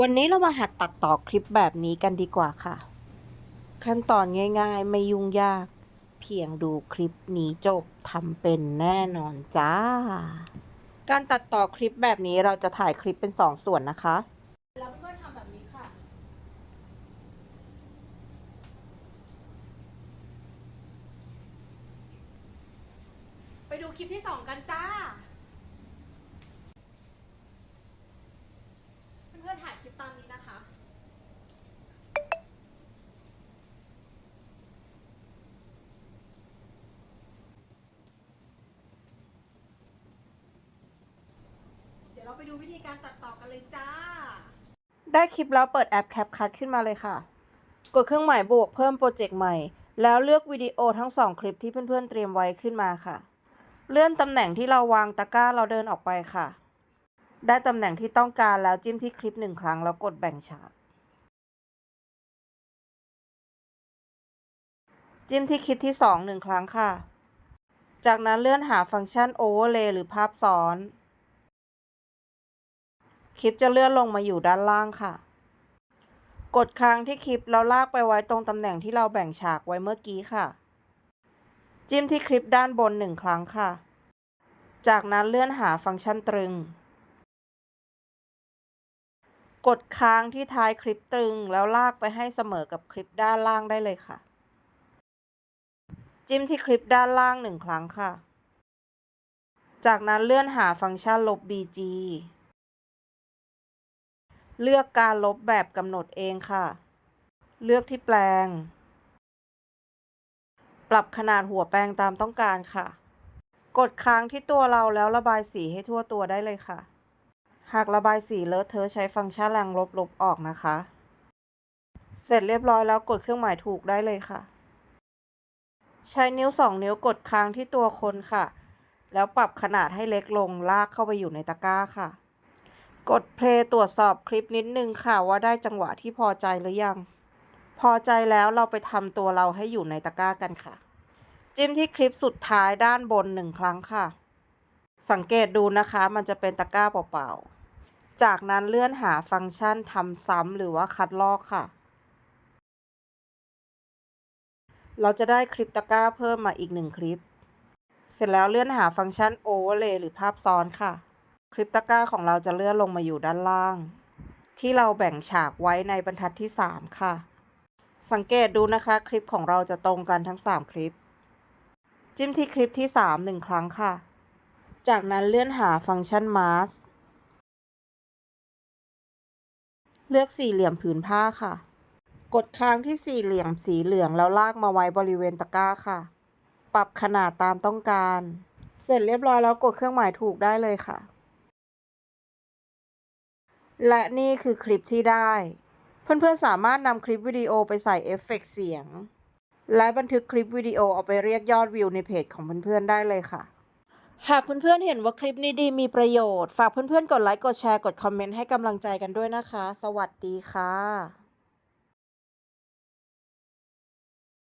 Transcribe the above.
วันนี้เรามาหัดตัดต่อคลิปแบบนี้กันดีกว่าค่ะ ขั้นตอนง่ายๆ ไม่ยุ่งยาก เพียงดูคลิปนี้จบทำเป็นแน่นอนจ้า การตัดต่อคลิปแบบนี้เราจะถ่ายคลิปเป็นสองส่วนนะคะ แล้วเพื่อนทำแบบนี้ค่ะ ไปดูคลิปที่สองกันจ้า เพื่อนๆถ่ายคลิปตามนี้นะคะ เไปดูวิธีการตัดต่อกันเลยจ้า ได้คลิปแล้วเปิดแอป CapCut ขึ้นมาเลยค่ะ กดเครื่องหมายบวกเพิ่มโปรเจกต์ใหม่ แล้วเลือกวิดีโอทั้งสองคลิปที่เพื่อนๆเตรียมไว้ขึ้นมาค่ะ เลื่อนตำแหน่งที่เราวางตะกร้าเราเดินออกไปค่ะ ได้ตำแหน่งที่ต้องการแล้วจิ้มที่คลิปหนึ่งครั้งแล้วกดแบ่งฉากจิ้มที่คลิปที่สองหนึ่งครั้งค่ะ จากนั้นเลื่อนหาฟังก์ชัน Overlay หรือภาพซ้อน คลิปจะเลื่อนลงมาอยู่ด้านล่างค่ะ กดค้างที่คลิปแล้วลากไปไว้ตรงตำแหน่งที่เราแบ่งฉากไว้เมื่อกี้ค่ะ จิ้มที่คลิปด้านบนหนึ่งครั้งค่ะ จากนั้นเลื่อนหาฟังก์ชันตรึง กดค้างที่ท้ายคลิปตรึง แล้วลากไปให้เสมอกับคลิปด้านล่างได้เลยค่ะ จิ้มที่คลิปด้านล่างหนึ่งครั้งค่ะ จากนั้นเลื่อนหาฟังก์ชันลบ BG เลือกการลบแบบกำหนดเองค่ะ เลือกที่แปลง ปรับขนาดหัวแปลงตามต้องการค่ะ กดค้างที่ตัวเราแล้วระบายสีให้ทั่วตัวได้เลยค่ะ หากระบายสีเลอะเทอะใช้ฟังก์ชันแรงลบลบออกนะคะ เสร็จเรียบร้อยแล้วกดเครื่องหมายถูกได้เลยค่ะ ใช้นิ้วสองนิ้วกดค้างที่ตัวคนค่ะ แล้วปรับขนาดให้เล็กลงลากเข้าไปอยู่ในตะกร้าค่ะ กดเพลย์ตรวจสอบคลิปนิดนึงค่ะว่าได้จังหวะที่พอใจหรือยัง พอใจแล้วเราไปทำตัวเราให้อยู่ในตะกร้ากันค่ะ จิ้มที่คลิปสุดท้ายด้านบนหนึ่งครั้งค่ะ สังเกตดูนะคะมันจะเป็นตะกร้าเปล่าๆ จากนั้นเลื่อนหาฟังก์ชันทำซ้ำหรือว่าคัดลอกค่ะ เราจะได้คลิปตะกร้าเพิ่มมาอีกหนึ่งคลิป เสร็จแล้วเลื่อนหาฟังก์ชัน Overlay หรือภาพซ้อนค่ะ คลิปตะกร้าของเราจะเลื่อนลงมาอยู่ด้านล่าง ที่เราแบ่งฉากไว้ในบรรทัดที่ 3 ค่ะ สังเกตดูนะคะคลิปของเราจะตรงกันทั้ง 3 คลิป จิ้มที่คลิปที่ 3 1 ครั้งค่ะ จากนั้นเลื่อนหาฟังก์ชัน Mask เลือกสี่เหลี่ยมผืนผ้าค่ะ กดค้างที่สี่เหลี่ยมสีเหลืองแล้วลากมาไว้บริเวณตะกร้าค่ะ ปรับขนาดตามต้องการ เสร็จเรียบร้อยแล้วกดเครื่องหมายถูกได้เลยค่ะ และนี่คือคลิปที่ได้ เพื่อนๆสามารถนำคลิปวิดีโอไปใส่เอฟเฟกต์เสียง และบันทึกคลิปวิดีโอเอาไปเรียกยอดวิวในเพจของเพื่อนๆได้เลยค่ะ หากเพื่อนๆเห็นว่าคลิปนี้ดีมีประโยชน์ ฝากเพื่อนๆกดไลค์กดแชร์กดคอมเมนต์ให้กำลังใจกันด้วยนะคะ สวัสดีค่ะ